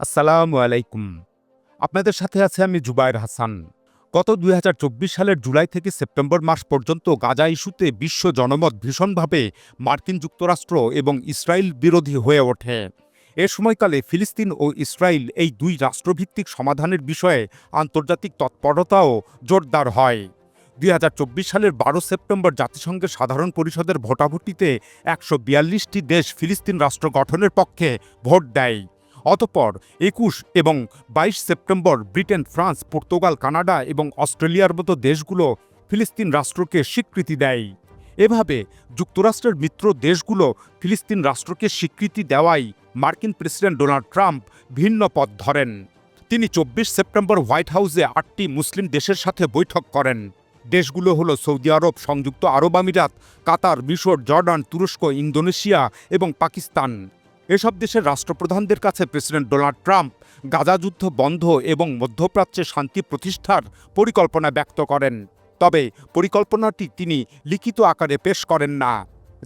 আসসালামু আলাইকুম। আপনাদের সাথে আছে আমি জুবায়ের হাসান। গত দুই হাজার চব্বিশ সালের জুলাই থেকে সেপ্টেম্বর মাস পর্যন্ত গাজা ইস্যুতে বিশ্ব জনমত ভীষণভাবে মার্কিন যুক্তরাষ্ট্র এবং ইসরায়েল বিরোধী হয়ে ওঠে। এ সময়কালে ফিলিস্তিন ও ইসরায়েল এই দুই রাষ্ট্রভিত্তিক সমাধানের বিষয়ে আন্তর্জাতিক তৎপরতাও জোরদার হয়। দুই হাজার চব্বিশ সালের বারো সেপ্টেম্বর জাতিসংঘের সাধারণ পরিষদের ভোটাভুটিতে একশো দেশ ফিলিস্তিন রাষ্ট্র গঠনের পক্ষে ভোট দেয়। অতপর একুশ এবং বাইশ September Britain, France, Portugal, Canada এবং অস্ট্রেলিয়ার মতো দেশগুলো ফিলিস্তিন রাষ্ট্রকে স্বীকৃতি দেয়। এভাবে যুক্তরাষ্ট্রের মিত্র দেশগুলো ফিলিস্তিন রাষ্ট্রকে স্বীকৃতি দেওয়াই মার্কিন প্রেসিডেন্ট ডোনাল্ড ট্রাম্প ভিন্ন পথ ধরেন। তিনি চব্বিশ সেপ্টেম্বর হোয়াইট হাউসে আটটি মুসলিম দেশের সাথে বৈঠক করেন। দেশগুলো হলো সৌদি আরব, সংযুক্ত আরব আমিরাত, কাতার, মিশর, জর্ডান, তুরস্ক, ইন্দোনেশিয়া এবং পাকিস্তান। এসব দেশের রাষ্ট্রপ্রধানদের কাছে প্রেসিডেন্ট ডোনাল্ড ট্রাম্প গাজা যুদ্ধ বন্ধ এবং মধ্যপ্রাচ্যে শান্তি প্রতিষ্ঠার পরিকল্পনা ব্যক্ত করেন। তবে পরিকল্পনাটি তিনি লিখিত আকারে পেশ করেন না।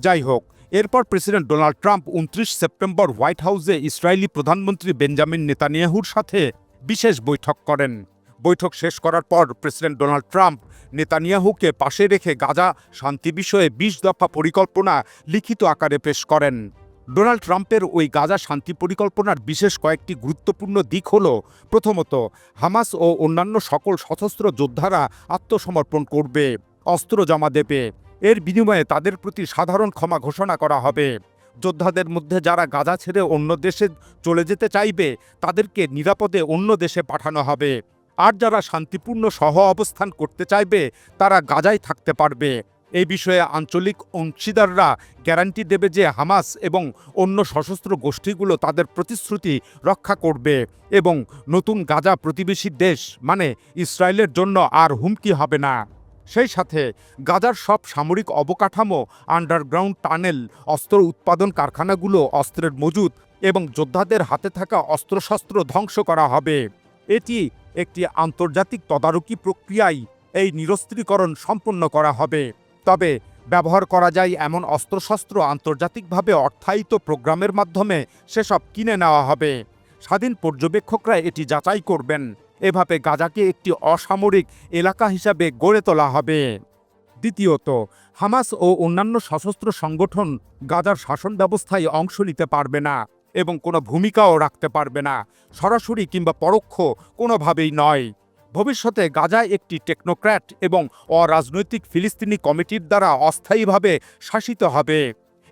যাই হোক, এরপর প্রেসিডেন্ট ডোনাল্ড ট্রাম্প উনত্রিশ সেপ্টেম্বর হোয়াইট হাউসে ইসরায়েলি প্রধানমন্ত্রী বেঞ্জামিন নেতানিয়াহুর সাথে বিশেষ বৈঠক করেন। বৈঠক শেষ করার পর প্রেসিডেন্ট ডোনাল্ড ট্রাম্প নেতানিয়াহুকে পাশে রেখে গাজা শান্তি বিষয়ে বিশ দফা পরিকল্পনা লিখিত আকারে পেশ করেন। ডোনাল্ড ট্রাম্পের ওই গাজা শান্তি পরিকল্পনার বিশেষ কয়েকটি গুরুত্বপূর্ণ দিক হল, প্রথমত, হামাস ও অন্যান্য সকল সশস্ত্র যোদ্ধারা আত্মসমর্পণ করবে, অস্ত্র জমা দেবে। এর বিনিময়ে তাদের প্রতি সাধারণ ক্ষমা ঘোষণা করা হবে। যোদ্ধাদের মধ্যে যারা গাজা ছেড়ে অন্য দেশে চলে যেতে চাইবে, তাদেরকে নিরাপদে অন্য দেশে পাঠানো হবে। আর যারা শান্তিপূর্ণ সহ অবস্থান করতে চাইবে, তারা গাজায় থাকতে পারবে। এই বিষয়ে আঞ্চলিক অংশীদাররা গ্যারান্টি দেবে যে হামাস এবং অন্য সশস্ত্র গোষ্ঠীগুলো তাদের প্রতিশ্রুতি রক্ষা করবে এবং নতুন গাজা প্রতিবেশী দেশ মানে ইসরায়েলের জন্য আর হুমকি হবে না। সেই সাথে গাজার সব সামরিক অবকাঠামো, আন্ডারগ্রাউন্ড টানেল, অস্ত্র উৎপাদন কারখানাগুলো, অস্ত্রের মজুদ এবং যোদ্ধাদের হাতে থাকা অস্ত্রশস্ত্র ধ্বংস করা হবে। এটি একটি আন্তর্জাতিক তদারকি প্রক্রিয়ায় এই নিরস্ত্রীকরণ সম্পন্ন করা হবে। তবে ব্যবহার করা যায় এমন অস্ত্রশস্ত্র আন্তর্জাতিকভাবে অর্থায়িত প্রোগ্রামের মাধ্যমে সেসব কিনে নেওয়া হবে। স্বাধীন পর্যবেক্ষকরা এটি যাচাই করবেন। এভাবে গাজাকে একটি অসামরিক এলাকা হিসাবে গড়ে তোলা হবে। দ্বিতীয়ত, হামাস ও অন্যান্য সশস্ত্র সংগঠন গাজার শাসন ব্যবস্থায় অংশ নিতে পারবে না এবং কোনো ভূমিকাও রাখতে পারবে না। সরাসরি কিংবা পরোক্ষ কোনোভাবেই নয়। ভবিষ্যতে গাজা একটি টেকনোক্র্যাট এবং অরাজনৈতিক ফিলিস্তিনি কমিটির দ্বারা অস্থায়ীভাবে শাসিত হবে।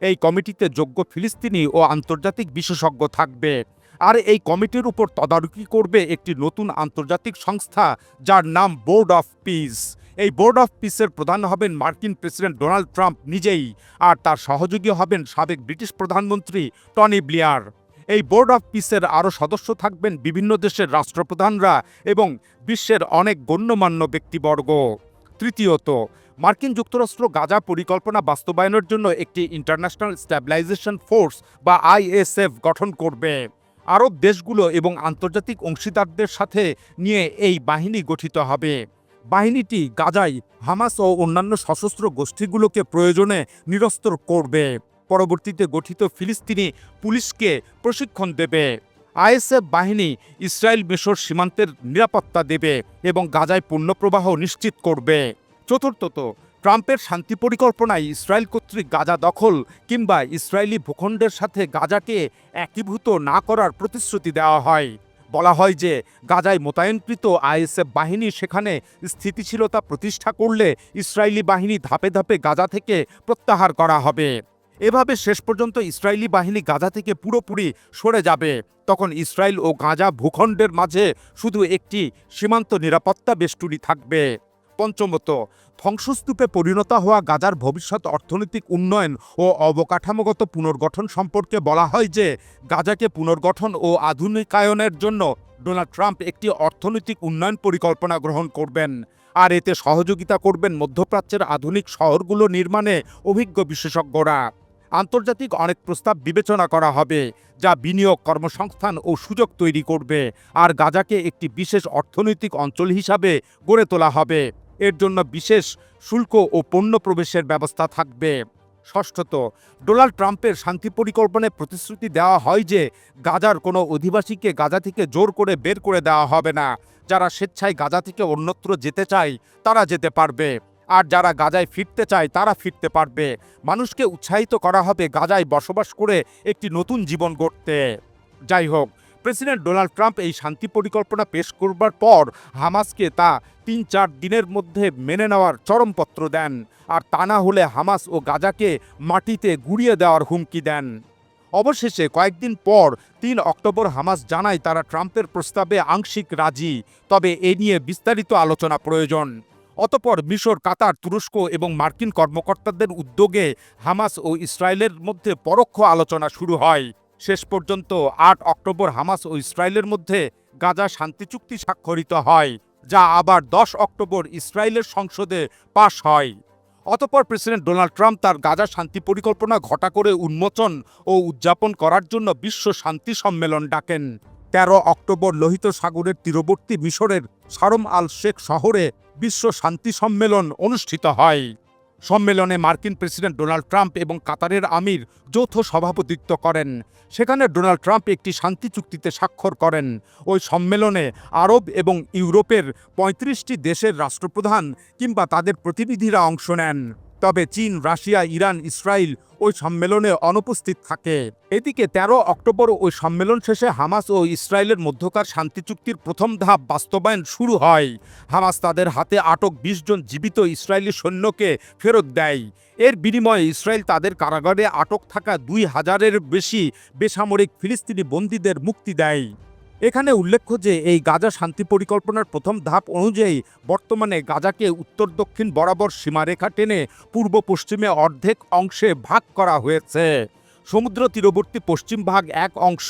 এই কমিটিতে যোগ্য ফিলিস্তিনি ও আন্তর্জাতিক বিশেষজ্ঞ থাকবে। আর এই কমিটির উপর তদারকি করবে একটি নতুন আন্তর্জাতিক সংস্থা যার নাম বোর্ড অফ পিস। এই বোর্ড অফ পিসের প্রধান হবেন মার্কিন প্রেসিডেন্ট ডোনাল্ড ট্রাম্প নিজেই, আর তার সহযোগী হবেন সাবেক ব্রিটিশ প্রধানমন্ত্রী টনি ব্লিয়ার। এই বোর্ড অফ পিসের আরও সদস্য থাকবেন বিভিন্ন দেশের রাষ্ট্রপ্রধানরা এবং বিশ্বের অনেক গণ্যমান্য ব্যক্তিবর্গ। তৃতীয়ত, মার্কিন যুক্তরাষ্ট্র গাজা পরিকল্পনা বাস্তবায়নের জন্য একটি ইন্টারন্যাশনাল স্ট্যাবিলাইজেশন ফোর্স বা আইএসএফ গঠন করবে। আরব দেশগুলো এবং আন্তর্জাতিক অংশীদারদের সাথে নিয়ে এই বাহিনী গঠিত হবে। বাহিনীটি গাজায় হামাস ও অন্যান্য সশস্ত্র গোষ্ঠীগুলোকে প্রয়োজনে নিরস্ত্র করবে। পরবর্তীতে গঠিত ফিলিস্তিনি পুলিশকে প্রশিক্ষণ দেবে। আইএসএফ বাহিনী ইসরায়েল মিশর সীমান্তের নিরাপত্তা দেবে এবং গাজায় পণ্যপ্রবাহ নিশ্চিত করবে। চতুর্থত, ট্রাম্পের শান্তি পরিকল্পনায় ইসরায়েল কর্তৃক গাজা দখল কিংবা ইসরায়েলি ভূখণ্ডের সাথে গাজাকে একীভূত না করার প্রতিশ্রুতি দেওয়া হয়। বলা হয় যে, গাজায় মোতায়েনকৃত আইএসএফ বাহিনী সেখানে স্থিতিশীলতা প্রতিষ্ঠা করলে ইসরায়েলি বাহিনী ধাপে ধাপে গাজা থেকে প্রত্যাহার করা হবে। এভাবে শেষ পর্যন্ত ইসরায়েলি বাহিনী গাজা থেকে পুরোপুরি সরে যাবে। তখন ইসরায়েল ও গাজা ভূখণ্ডের মাঝে শুধু একটি সীমান্ত নিরাপত্তা বেষ্টনী থাকবে। পঞ্চমত, ধ্বংসস্তূপে পরিণত হওয়া গাজার ভবিষ্যৎ অর্থনৈতিক উন্নয়ন ও অবকাঠামোগত পুনর্গঠন সম্পর্কে বলা হয় যে, গাজাকে পুনর্গঠন ও আধুনিকায়নের জন্য ডোনাল্ড ট্রাম্প একটি অর্থনৈতিক উন্নয়ন পরিকল্পনা গ্রহণ করবেন। আর এতে সহযোগিতা করবেন মধ্যপ্রাচ্যের আধুনিক শহরগুলো নির্মাণে অভিজ্ঞ বিশেষজ্ঞরা। আন্তর্জাতিক অনেক প্রস্তাব বিবেচনা করা হবে, যা বিনিয়োগ কর্মসংস্থান ও সুযোগ তৈরি করবে, আর গাজাকে একটি বিশেষ অর্থনৈতিক অঞ্চল হিসাবে গড়ে তোলা হবে। এর জন্য বিশেষ শুল্ক ও পণ্য প্রবেশের ব্যবস্থা থাকবে। ষষ্ঠত, ডোনাল্ড ট্রাম্পের শান্তি পরিকল্পনায় প্রতিশ্রুতি দেওয়া হয় যে, গাজার কোনো অধিবাসীকে গাজা থেকে জোর করে বের করে দেওয়া হবে না। যারা স্বেচ্ছায় গাজা থেকে অন্যত্র যেতে চায়, তারা যেতে পারবে। আর যারা গাজায় ফিরতে চায় তারা ফিরতে পারবে। মানুষকে উৎসাহিত করা হবে গাজায় বসবাস করে একটি নতুন জীবন গড়তে। যাই হোক, প্রেসিডেন্ট ডোনাল্ড ট্রাম্প এই শান্তি পরিকল্পনা পেশ করবার পর হামাসকে তা তিন চার দিনের মধ্যে মেনে নেওয়ার চরমপত্র দেন। আর তা না হলে হামাস ও গাজাকে মাটিতে গুড়িয়ে দেওয়ার হুমকি দেন। অবশেষে কয়েকদিন পর তিন অক্টোবর হামাস জানায় তারা ট্রাম্পের প্রস্তাবে আংশিক রাজি। তবে এ নিয়ে বিস্তারিত আলোচনা প্রয়োজন। অতপর মিশর, কাতার, তুরস্ক এবং মার্কিন কর্মকর্তাদের উদ্যোগে হামাস ও ইসরায়েলের মধ্যে পরোক্ষ আলোচনা শুরু হয়। শেষ পর্যন্ত আট অক্টোবর হামাস ও ইসরায়েলের মধ্যে গাজা শান্তি চুক্তি স্বাক্ষরিত হয়, যা আবার দশ অক্টোবর ইসরায়েলের সংসদে পাশ হয়। অতপর প্রেসিডেন্ট ডোনাল্ড ট্রাম্প তার গাজা শান্তি পরিকল্পনা ঘটা করে উন্মোচন ও উদযাপন করার জন্য বিশ্ব শান্তি সম্মেলন ডাকেন। তেরো অক্টোবর লোহিত সাগরের তীরবর্তী মিশরের সারম আল শেখ শহরে বিশ্ব শান্তি সম্মেলন অনুষ্ঠিত হয়। সম্মেলনে মার্কিন প্রেসিডেন্ট ডোনাল্ড ট্রাম্প এবং কাতারের আমির যৌথ সভাপতিত্ব করেন। সেখানে ডোনাল্ড ট্রাম্প একটি শান্তি চুক্তিতে স্বাক্ষর করেন। ওই সম্মেলনে আরব এবং ইউরোপের পঁয়ত্রিশটি দেশের রাষ্ট্রপ্রধান কিংবা তাদের প্রতিনিধিরা অংশ নেন। তবে চীন, রাশিয়া, ইরান, ইসরায়েল ওই সম্মেলনে অনুপস্থিত থাকে। এদিকে ১৩ অক্টোবর ওই সম্মেলন শেষে হামাস ও ইসরায়েলের মধ্যকার শান্তি চুক্তির প্রথম ধাপ বাস্তবায়ন শুরু হয়। হামাস তাদের হাতে আটক ২০ জন জীবিত ইসরায়েলি সৈন্যকে ফেরত দেয়। এর বিনিময়ে ইসরায়েল তাদের কারাগারে আটক থাকা দুই হাজারের বেশি বেসামরিক ফিলিস্তিনি বন্দীদের মুক্তি দেয়। এখানে উল্লেখ্য যে এই গাজা শান্তি পরিকল্পনার প্রথম ধাপ অনুযায়ী বর্তমানে গাজাকে উত্তর দক্ষিণ বরাবর সীমারেখা টেনে পূর্ব পশ্চিমে অর্ধেক অংশে ভাগ করা হয়েছে। সমুদ্র তীরবর্তী পশ্চিম ভাগ এক অংশ,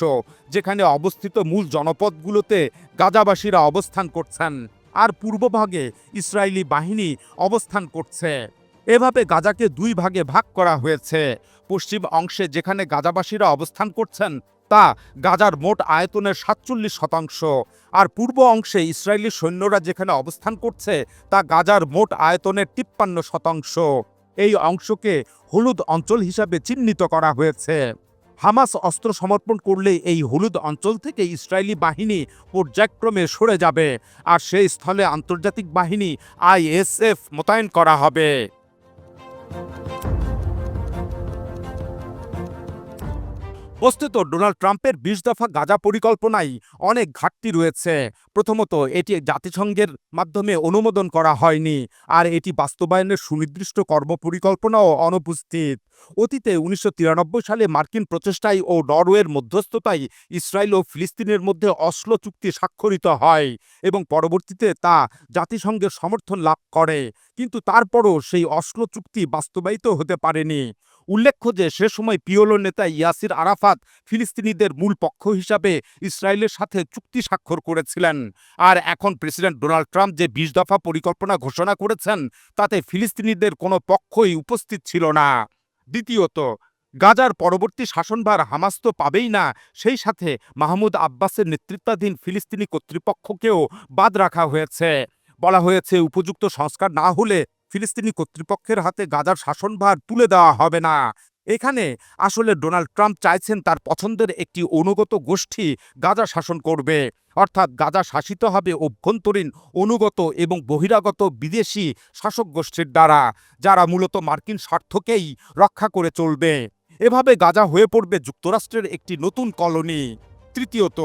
যেখানে অবস্থিত মূল জনপদগুলোতে গাজাবাসীরা অবস্থান করছেন আর পূর্বভাগে ইসরায়েলি বাহিনী অবস্থান করছে। এভাবে গাজাকে দুই ভাগে ভাগ করা হয়েছে। পশ্চিম অংশে যেখানে গাজাবাসীরা অবস্থান করছেন তা গাজার মোট আয়তনের সাতচল্লিশ শতাংশ। আর পূর্ব অংশে ইসরায়েলি সৈন্যরা যেখানে অবস্থান করছে, তা গাজার মোট আয়তনের তিপ্পান্ন শতাংশ। এই অংশকে হলুদ অঞ্চল হিসাবে চিহ্নিত করা হয়েছে। হামাস অস্ত্র সমর্পণ করলে এই হলুদ অঞ্চল থেকে ইসরায়েলি বাহিনী পর্যায়ক্রমে সরে যাবে, আর সেই স্থলে আন্তর্জাতিক বাহিনী আইএসএফ মোতায়েন করা হবে। বস্তুত ডোনাল্ড ট্রাম্পের বিশ দফা গাজা পরিকল্পনায় অনেক ঘাটতি রয়েছে। প্রথমত, এটি জাতিসংঘের মাধ্যমে অনুমোদন করা হয়নি, আর এটি বাস্তবায়নের সুনির্দিষ্ট কর্মপরিকল্পনাও অনুপস্থিত। অতীতে উনিশশো তিরানব্বই সালে মার্কিন প্রচেষ্টায় ও নরওয়ের মধ্যস্থতায় ইসরায়েল ও ফিলিস্তিনের মধ্যে অশ্ল চুক্তি স্বাক্ষরিত হয় এবং পরবর্তীতে তা জাতিসংঘের সমর্থন লাভ করে। কিন্তু তারপরও সেই অশ্ল চুক্তি বাস্তবায়িত হতে পারেনি। উল্লেখ্য যে সে সময় পিওলো নেতা ইয়াসির আরাফাত ফিলিস্তিনিদের মূল পক্ষ হিসাবে ইসরায়েলের সাথে চুক্তি স্বাক্ষর করেছিলেন। আর এখন প্রেসিডেন্ট ডোনাল্ড ট্রাম্প যে বিশ দফা পরিকল্পনা ঘোষণা করেছেন, তাতে ফিলিস্তিনিদের কোনো পক্ষই উপস্থিত ছিল না। দ্বিতীয়ত, গাজার পরবর্তী শাসনভার হামাস তো পাবেই না, সেই সাথে মাহমুদ আব্বাসের নেতৃত্বাধীন ফিলিস্তিনি কর্তৃপক্ষকেও বাদ রাখা হয়েছে। বলা হয়েছে, উপযুক্ত সংস্কার না হলে ফিলিস্তিনি কর্তৃপক্ষের হাতে গাজার শাসনভার তুলে দেওয়া হবে না। এখানে আসলে ডোনাল্ড ট্রাম্প চাইছেন তার পছন্দের একটি অনুগত গোষ্ঠী গাজা শাসন করবে। অর্থাৎ গাজা শাসিত হবে অভ্যন্তরীণ অনুগত এবং বহিরাগত বিদেশি শাসক গোষ্ঠীর দ্বারা, যারা মূলত মার্কিন স্বার্থকেই রক্ষা করে চলবে। এভাবে গাজা হয়ে পড়বে যুক্তরাষ্ট্রের একটি নতুন কলোনি। তৃতীয়ত,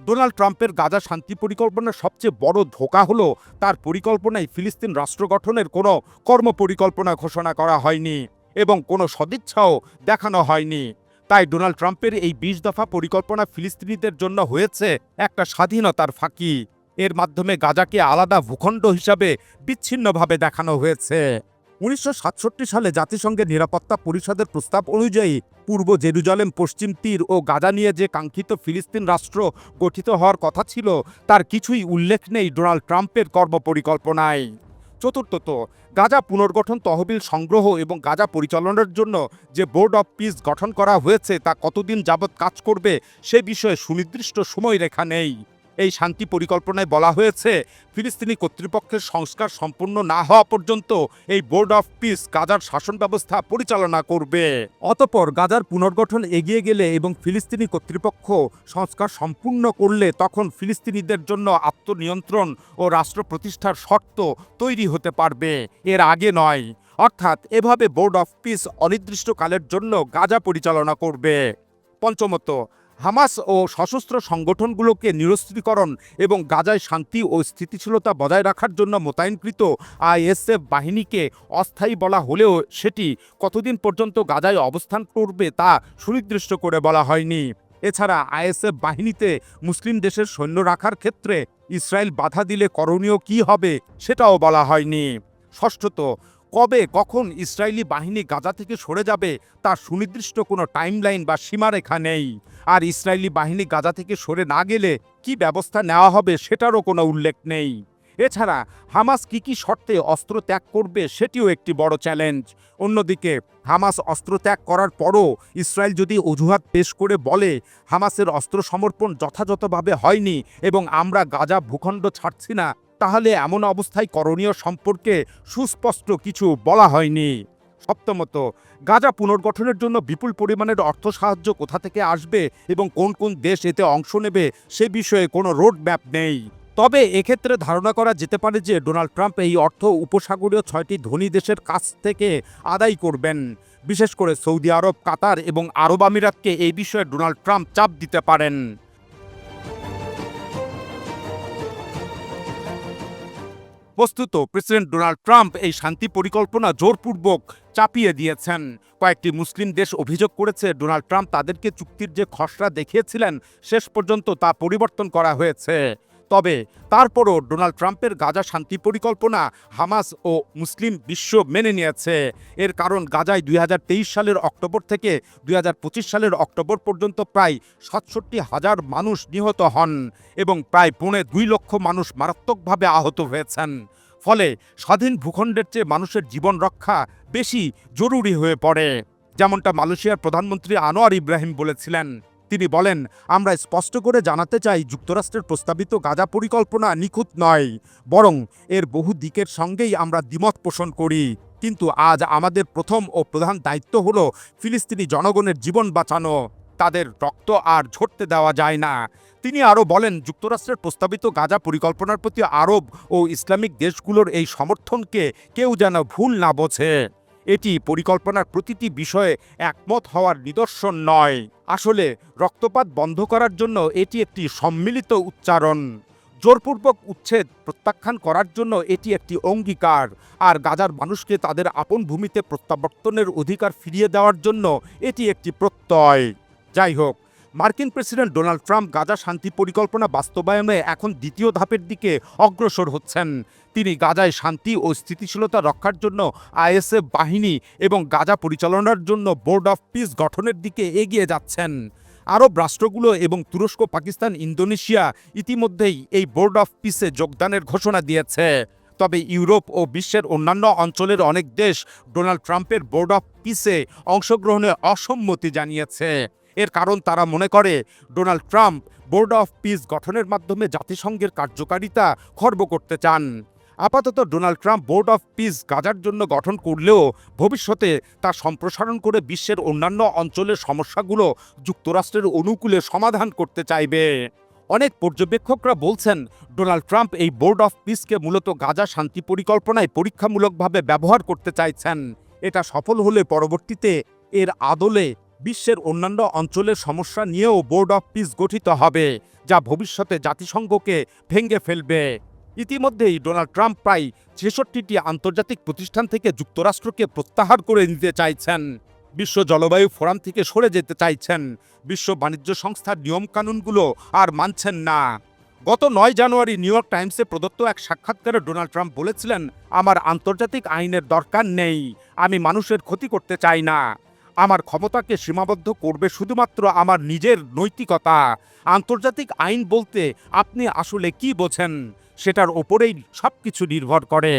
ডোনাল্ড ট্রাম্পের গাজা শান্তি পরিকল্পনার সবচেয়ে বড় ধোকা হলো তার পরিকল্পনায় ফিলিস্তিন রাষ্ট্র গঠনের কোনো কর্মপরিকল্পনা ঘোষণা করা হয়নি এবং কোনো সদিচ্ছাও দেখানো হয়নি। তাই ডোনাল্ড ট্রাম্পের এই বিশ দফা পরিকল্পনা ফিলিস্তিনিদের জন্য হয়েছে একটা স্বাধীনতার ফাঁকি। এর মাধ্যমে গাজাকে আলাদা ভূখণ্ড হিসাবে বিচ্ছিন্নভাবে দেখানো হয়েছে। উনিশশো সাতষট্টি সালে জাতিসংঘের নিরাপত্তা পরিষদের প্রস্তাব অনুযায়ী পূর্ব জেরুজালেম, পশ্চিম তীর ও গাজা নিয়ে যে কাঙ্ক্ষিত ফিলিস্তিন রাষ্ট্র গঠিত হওয়ার কথা ছিল, তার কিছুই উল্লেখ নেই ডোনাল্ড ট্রাম্পের কর্মপরিকল্পনায়। চতুর্থত, গাজা পুনর্গঠন তহবিল সংগ্রহ এবং গাজা পরিচালনার জন্য যে বোর্ড অব পিস গঠন করা হয়েছে, তা কতদিন যাবৎ কাজ করবে, সে বিষয়ে সুনির্দিষ্ট সময়রেখা নেই। এই শান্তি পরিকল্পনায় বলা হয়েছে, ফিলিস্তিনি কর্তৃপক্ষের সংস্কার সম্পূর্ণ না হওয়া পর্যন্ত এই বোর্ড অফ পিস গাজার শাসন ব্যবস্থা পরিচালনা করবে। অতপর গাজার পুনর্গঠন এগিয়ে গেলে এবং ফিলিস্তিনি কর্তৃপক্ষ সংস্কার সম্পূর্ণ করলে তখন ফিলিস্তিনিদের জন্য আত্মনিয়ন্ত্রণ ও রাষ্ট্র প্রতিষ্ঠার শর্ত তৈরি হতে পারবে। এর আগে নয়। অর্থাৎ এভাবে বোর্ড অফ পিস অনির্দিষ্টকালের জন্য গাজা পরিচালনা করবে। পঞ্চমত হামাস ও সশস্ত্র সংগঠনগুলোকে নিরস্ত্রীকরণ এবং গাজায় শান্তি ও স্থিতিশীলতা বজায় রাখার জন্য মোতায়েনকৃত আইএসএফ বাহিনীকে অস্থায়ী বলা হলেও সেটি কতদিন পর্যন্ত গাজায় অবস্থান করবে তা সুনির্দিষ্ট করে বলা হয়নি। এছাড়া আইএসএফ বাহিনীতে মুসলিম দেশের সৈন্য রাখার ক্ষেত্রে ইসরায়েল বাধা দিলে করণীয় কি হবে সেটাও বলা হয়নি। ষষ্ঠত কবে, কখন ইসরায়েলি বাহিনী গাজা থেকে সরে যাবে তার সুনির্দিষ্ট কোনো টাইমলাইন বা সীমারেখা নেই। আর ইসরায়েলি বাহিনী গাজা থেকে সরে না গেলে কি ব্যবস্থা নেওয়া হবে সেটারও কোনো উল্লেখ নেই। এছাড়া, হামাস কি কি শর্তে অস্ত্র ত্যাগ করবে সেটিও একটি বড় চ্যালেঞ্জ। অন্যদিকে, হামাস অস্ত্র ত্যাগ করার পরও ইসরায়েল যদি অজুহাত পেশ করে বলে, হামাসের অস্ত্র সমর্পণ যথাযথভাবে হয়নি এবং আমরা গাজা ভূখণ্ড ছাড়ছি না তাহলে এমন অবস্থায় করণীয় সম্পর্কে সুস্পষ্ট কিছু বলা হয়নি। সপ্তমত, গাজা পুনর্গঠনের জন্য বিপুল পরিমাণের অর্থ সাহায্য কোথা থেকে আসবে এবং কোন কোন দেশ এতে অংশ নেবে সে বিষয়ে কোনো রোড ম্যাপ নেই। তবে এক্ষেত্রে ধারণা করা যেতে পারে যে ডোনাল্ড ট্রাম্প এই অর্থ উপসাগরীয় ছয়টি ধনী দেশের কাছ থেকে আদায় করবেন। বিশেষ করে সৌদি আরব, কাতার এবং আরব আমিরাতকে এই বিষয়ে ডোনাল্ড ট্রাম্প চাপ দিতে পারেন। বস্তুত প্রেসিডেন্ট ডোনাল্ড ট্রাম্প এই শান্তি পরিকল্পনা জোরপূর্বক চাপিয়ে দিয়েছেন। কয়েকটি মুসলিম দেশ অভিযোগ করেছে ডোনাল্ড ট্রাম্প তাদেরকে চুক্তির যে খসড়া দেখিয়েছিলেন, শেষ পর্যন্ত তা পরিবর্তন করা হয়েছে। তবে তারপরও ডোনাল্ড ট্রাম্পের গাজা শান্তি পরিকল্পনা হামাস ও মুসলিম বিশ্ব মেনে নিয়েছে। এর কারণ গাজায় দুই হাজার তেইশ সালের অক্টোবর থেকে দুই হাজার পঁচিশ সালের অক্টোবর পর্যন্ত প্রায় সাতষট্টি হাজার মানুষ নিহত হন এবং প্রায় পৌনে দুই লক্ষ মানুষ মারাত্মকভাবে আহত হয়েছেন। ফলে স্বাধীন ভূখণ্ডের চেয়ে মানুষের জীবন রক্ষা বেশি জরুরি হয়ে পড়ে, যেমনটা মালয়েশিয়ার প্রধানমন্ত্রী আনোয়ার ইব্রাহিম বলেছিলেন। তিনি বলেন, আমরা স্পষ্ট করে জানাতে চাই যুক্তরাষ্ট্রের প্রস্তাবিত গাজা পরিকল্পনা নিখুঁত নয়, বরং এর বহু দিকের সঙ্গেই আমরা দ্বিমত পোষণ করি। কিন্তু আজ আমাদের প্রথম ও প্রধান দায়িত্ব হল ফিলিস্তিনি জনগণের জীবন বাঁচানো। তাদের রক্ত আর ঝরতে দেওয়া যায় না। তিনি আরও বলেন, যুক্তরাষ্ট্রের প্রস্তাবিত গাজা পরিকল্পনার প্রতি আরব ও ইসলামিক দেশগুলোর এই সমর্থনকে কেউ যেন ভুল না বোঝে। এটি পরিকল্পনার প্রতিটি বিষয়ে একমত হওয়ার নিদর্শন নয়। আসলে রক্তপাত বন্ধ করার জন্য এটি একটি সম্মিলিত উচ্চারণ। জোরপূর্বক উচ্ছেদ প্রত্যাখ্যান করার জন্য এটি একটি অঙ্গীকার, আর গাজার মানুষকে তাদের আপন ভূমিতে প্রত্যাবর্তনের অধিকার ফিরিয়ে দেওয়ার জন্য এটি একটি প্রত্যয়। যাই হোক মার্কিন প্রেসিডেন্ট ডোনাল্ড ট্রাম্প গাজা শান্তি পরিকল্পনা বাস্তবায়নে এখন দ্বিতীয় ধাপের দিকে অগ্রসর হচ্ছেন। তিনি গাজায় শান্তি ও স্থিতিশীলতা রক্ষার জন্য আইএসএফ বাহিনী এবং গাজা পরিচালনার জন্য বোর্ড অফ পিস গঠনের দিকে এগিয়ে যাচ্ছেন। আরব রাষ্ট্রগুলো এবং তুরস্ক, পাকিস্তান, ইন্দোনেশিয়া ইতিমধ্যেই এই বোর্ড অফ পিসে যোগদানের ঘোষণা দিয়েছে। তবে ইউরোপ ও বিশ্বের অন্যান্য অঞ্চলের অনেক দেশ ডোনাল্ড ট্রাম্পের বোর্ড অফ পিসে অংশগ্রহণে অসম্মতি জানিয়েছে। এর কারণ তারা মনে করে, Donald Trump board of peace গঠনের মাধ্যমে জাতিসংঘের কার্যকারিতা খর্ব করতে চান। আপাতত Donald Trump board of peace গাজার জন্য গঠন করলেও ভবিষ্যতে তা সম্প্রসারণ করে বিশ্বের অন্যান্য অঞ্চলের সমস্যাগুলো যুক্তরাষ্ট্রের অনুকূলে সমাধান করতে চাইবে। অনেক পর্যবেক্ষকরা বলছেন, ডোনাল্ড ট্রাম্প এই বোর্ড অফ পিসকে মূলত গাজা শান্তি পরিকল্পনায় পরীক্ষামূলকভাবে ব্যবহার করতে চাইছেন। এটা সফল হলে পরবর্তীতে এর আদলে বিশ্বের অন্যান্য অঞ্চলের সমস্যা নিয়েও বোর্ড অফ পিস গঠিত হবে, যা ভবিষ্যতে জাতিসংঘকে ভেঙে ফেলবে। ইতিমধ্যেই ডোনাল্ড ট্রাম্প প্রায় ছেষট্টিটি আন্তর্জাতিক প্রতিষ্ঠান থেকে যুক্তরাষ্ট্রকে প্রত্যাহার করে নিতে চাইছেন। বিশ্ব জলবায়ু ফোরাম থেকে সরে যেতে চাইছেন। বিশ্ব বাণিজ্য সংস্থার নিয়মকানুনগুলো আর মানছেন না। গত নয় জানুয়ারি নিউ ইয়র্ক টাইমসে প্রদত্ত এক সাক্ষাৎকারে ডোনাল্ড ট্রাম্প বলেছিলেন, আমার আন্তর্জাতিক আইনের দরকার নেই। আমি মানুষের ক্ষতি করতে চাই না। আমার ক্ষমতাকে সীমাবদ্ধ করবে শুধুমাত্র আমার নিজের নৈতিকতা। আন্তর্জাতিক আইন বলতে আপনি আসলে কি বোঝেন? সেটার ওপরেই সব কিছু নির্ভর করে।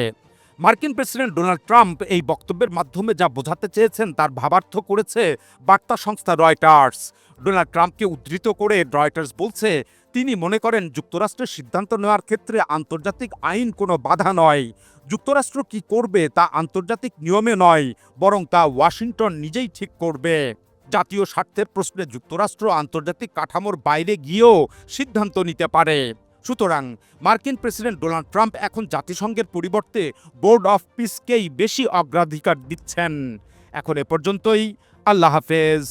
মার্কিন প্রেসিডেন্ট ডোনাল্ড ট্রাম্প এই বক্তব্যের মাধ্যমে যা বোঝাতে চেয়েছেন তার ভাবার্থ করেছে বার্তা সংস্থা রয়টার্স। ডোনাল্ড ট্রাম্পকে উদ্ধৃত করে রয়টার্স বলছে, তিনি মনে করেন যুক্তরাষ্ট্রের সিদ্ধান্ত নেওয়ার ক্ষেত্রে আন্তর্জাতিক আইন কোনো বাধা নয়। যুক্তরাষ্ট্র কি করবে তা আন্তর্জাতিক নিয়মে নয়, বরং তা ওয়াশিংটন নিজেই ঠিক করবে। জাতীয় স্বার্থের প্রশ্নে যুক্তরাষ্ট্র আন্তর্জাতিক কাঠামোর বাইরে গিয়েও সিদ্ধান্ত নিতে পারে। সুতরাং মার্কিন প্রেসিডেন্ট ডোনাল্ড ট্রাম্প এখন জাতিসংঘের পরিবর্তে বোর্ড অফ পিসকেই বেশি অগ্রাধিকার দিচ্ছেন। এখন এ পর্যন্তই, আল্লাহ হাফেজ।